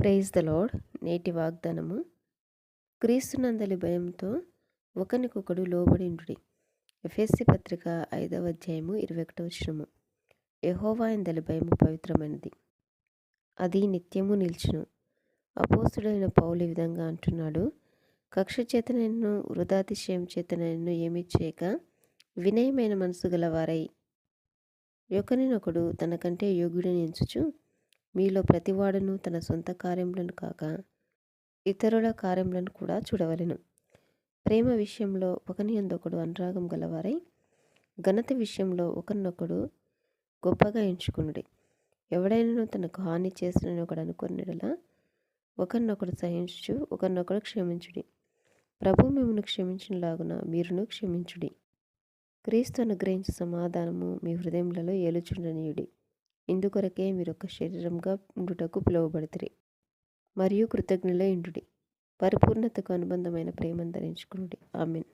Praise the lord నేటి వాగ్దానము క్రీస్తునందలి భయంతో ఒకనికొకడు లోబడిండుడి. ఎఫ్ఎస్సి పత్రిక ఐదవ అధ్యాయము ఇరవై ఒకటవ వచనము. యహోవా ఎందలి భయము పవిత్రమైనది. అది నిత్యము నిల్చును. అపోసుడైన పౌలు ఈ విధంగా అంటున్నాడు. కక్ష చేతనైనను వృధాతిశయం చేతనైనను ఏమీ చేయక వినయమైన మనసు గలవారై. ఒకరినొకడు తనకంటే యోగ్యుడిని ఎంచుచు మీలో ప్రతివాడును తన సొంత కార్యములను కాక ఇతరుల కార్యములను కూడా చూడవలెను. ప్రేమ విషయంలో ఒకని అందొకడు అనురాగం గలవారై ఘనత విషయంలో ఒకరినొకడు గొప్పగా ఎంచుకునుడి. ఎవడైనా తనకు హాని చేసిన ఒకడు అనుకున్నడలా ఒకరినొకడు సహించుచు ఒకరినొకడు క్షమించుడి. ప్రభు మిమ్మల్ని క్షమించినలాగున మీరును క్షమించుడి. క్రీస్తు అనుగ్రహించిన సమాధానము మీ హృదయములలో ఏలుచుండనీయుడి. ఇందుకొరకే మీరు ఒక శరీరంగా ఉండుటకు పిలువబడితే మరియు కృతజ్ఞుల ఇండుడి పరిపూర్ణతకు అనుబంధమైన ప్రేమను ధరించుకునుడి. ఆమెన్.